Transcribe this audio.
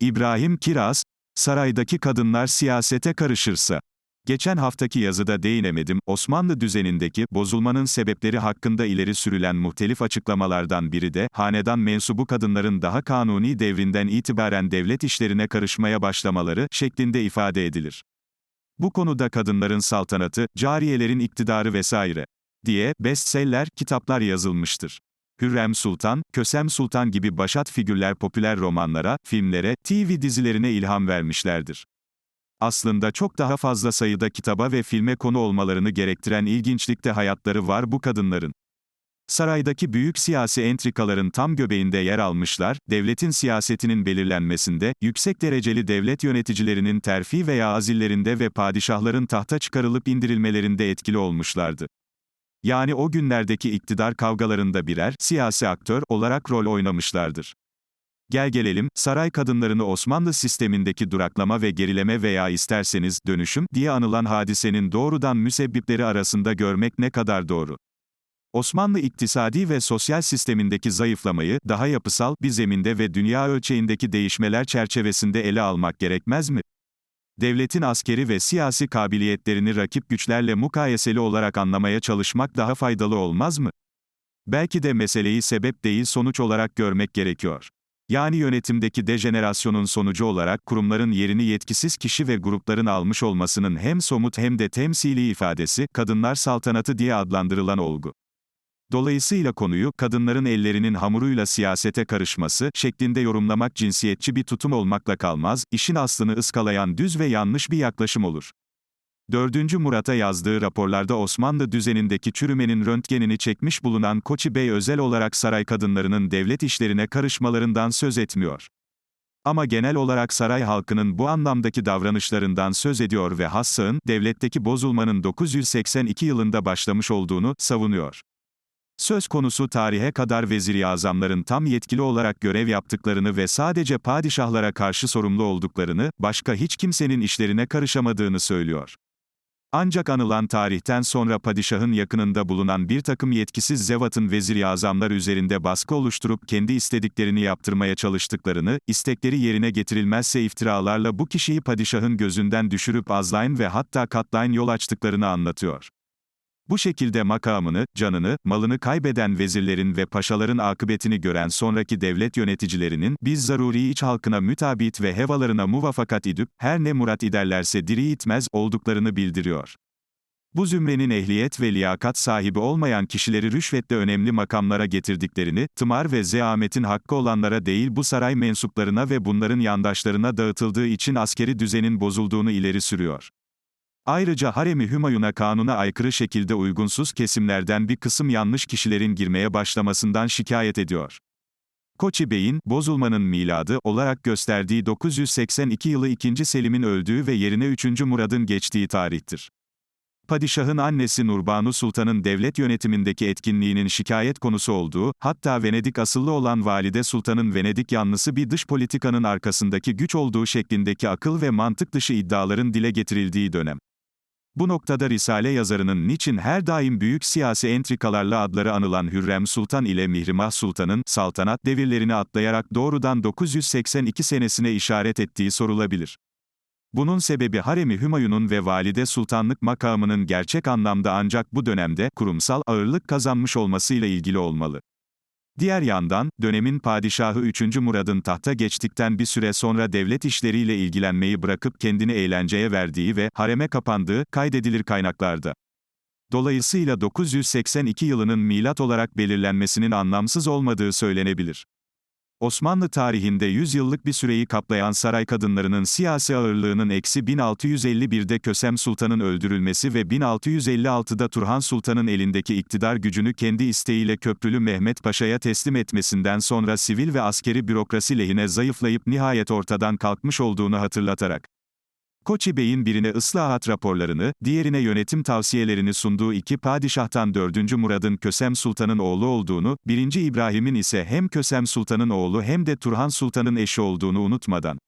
İbrahim Kiraz, saraydaki kadınlar siyasete karışırsa. Geçen haftaki yazıda değinemedim, Osmanlı düzenindeki bozulmanın sebepleri hakkında ileri sürülen muhtelif açıklamalardan biri de, hanedan mensubu kadınların daha kanuni devrinden itibaren devlet işlerine karışmaya başlamaları şeklinde ifade edilir. Bu konuda kadınların saltanatı, cariyelerin iktidarı vesaire diye bestseller kitaplar yazılmıştır. Hürrem Sultan, Kösem Sultan gibi başat figürler popüler romanlara, filmlere, TV dizilerine ilham vermişlerdir. Aslında çok daha fazla sayıda kitaba ve filme konu olmalarını gerektiren ilginçlikte hayatları var bu kadınların. Saraydaki büyük siyasi entrikaların tam göbeğinde yer almışlar, devletin siyasetinin belirlenmesinde, yüksek dereceli devlet yöneticilerinin terfi veya azillerinde ve padişahların tahta çıkarılıp indirilmelerinde etkili olmuşlardı. Yani o günlerdeki iktidar kavgalarında birer siyasi aktör olarak rol oynamışlardır. Gel gelelim, saray kadınlarını Osmanlı sistemindeki duraklama ve gerileme veya isterseniz dönüşüm diye anılan hadisenin doğrudan müsebbipleri arasında görmek ne kadar doğru. Osmanlı iktisadi ve sosyal sistemindeki zayıflamayı daha yapısal bir zeminde ve dünya ölçeğindeki değişmeler çerçevesinde ele almak gerekmez mi? Devletin askeri ve siyasi kabiliyetlerini rakip güçlerle mukayeseli olarak anlamaya çalışmak daha faydalı olmaz mı? Belki de meseleyi sebep değil sonuç olarak görmek gerekiyor. Yani yönetimdeki dejenerasyonun sonucu olarak kurumların yerini yetkisiz kişi ve grupların almış olmasının hem somut hem de temsili ifadesi, kadınlar saltanatı diye adlandırılan olgu. Dolayısıyla konuyu, kadınların ellerinin hamuruyla siyasete karışması, şeklinde yorumlamak cinsiyetçi bir tutum olmakla kalmaz, işin aslını ıskalayan düz ve yanlış bir yaklaşım olur. 4. Murat'a yazdığı raporlarda Osmanlı düzenindeki çürümenin röntgenini çekmiş bulunan Koçi Bey özel olarak saray kadınlarının devlet işlerine karışmalarından söz etmiyor. Ama genel olarak saray halkının bu anlamdaki davranışlarından söz ediyor ve Hassa'ın, devletteki bozulmanın 982 yılında başlamış olduğunu savunuyor. Söz konusu tarihe kadar vezir azamların tam yetkili olarak görev yaptıklarını ve sadece padişahlara karşı sorumlu olduklarını, başka hiç kimsenin işlerine karışamadığını söylüyor. Ancak anılan tarihten sonra padişahın yakınında bulunan bir takım yetkisiz zevatın vezir azamlar üzerinde baskı oluşturup kendi istediklerini yaptırmaya çalıştıklarını, istekleri yerine getirilmezse iftiralarla bu kişiyi padişahın gözünden düşürüp azlayın ve hatta katlayın yol açtıklarını anlatıyor. Bu şekilde makamını, canını, malını kaybeden vezirlerin ve paşaların akıbetini gören sonraki devlet yöneticilerinin, biz zaruri iç halkına mütabit ve hevalarına muvafakat idüp, her ne murat iderlerse diri itmez, olduklarını bildiriyor. Bu zümrenin ehliyet ve liyakat sahibi olmayan kişileri rüşvetle önemli makamlara getirdiklerini, tımar ve zeametin hakkı olanlara değil bu saray mensuplarına ve bunların yandaşlarına dağıtıldığı için askeri düzenin bozulduğunu ileri sürüyor. Ayrıca Harem-i Hümayun'a kanuna aykırı şekilde uygunsuz kesimlerden bir kısım yanlış kişilerin girmeye başlamasından şikayet ediyor. Koçi Bey'in, bozulmanın miladı olarak gösterdiği 982 yılı 2. Selim'in öldüğü ve yerine 3. Murad'ın geçtiği tarihtir. Padişahın annesi Nurbanu Sultan'ın devlet yönetimindeki etkinliğinin şikayet konusu olduğu, hatta Venedik asıllı olan Valide Sultan'ın Venedik yanlısı bir dış politikanın arkasındaki güç olduğu şeklindeki akıl ve mantık dışı iddiaların dile getirildiği dönem. Bu noktada Risale yazarının niçin her daim büyük siyasi entrikalarla adları anılan Hürrem Sultan ile Mihrimah Sultan'ın saltanat devirlerini atlayarak doğrudan 982 senesine işaret ettiği sorulabilir. Bunun sebebi Harem-i Hümayun'un ve Valide Sultanlık makamının gerçek anlamda ancak bu dönemde kurumsal ağırlık kazanmış olmasıyla ilgili olmalı. Diğer yandan, dönemin padişahı 3. Murad'ın tahta geçtikten bir süre sonra devlet işleriyle ilgilenmeyi bırakıp kendini eğlenceye verdiği ve hareme kapandığı kaydedilir kaynaklarda. Dolayısıyla 982 yılının milat olarak belirlenmesinin anlamsız olmadığı söylenebilir. Osmanlı tarihinde 100 yıllık bir süreyi kaplayan saray kadınlarının siyasi ağırlığının eksi 1651'de Kösem Sultan'ın öldürülmesi ve 1656'da Turhan Sultan'ın elindeki iktidar gücünü kendi isteğiyle Köprülü Mehmet Paşa'ya teslim etmesinden sonra sivil ve askeri bürokrasi lehine zayıflayıp nihayet ortadan kalkmış olduğunu hatırlatarak, Koçi Bey'in birine ıslahat raporlarını, diğerine yönetim tavsiyelerini sunduğu iki padişahtan 4. Murad'ın Kösem Sultan'ın oğlu olduğunu, 1. İbrahim'in ise hem Kösem Sultan'ın oğlu hem de Turhan Sultan'ın eşi olduğunu unutmadan,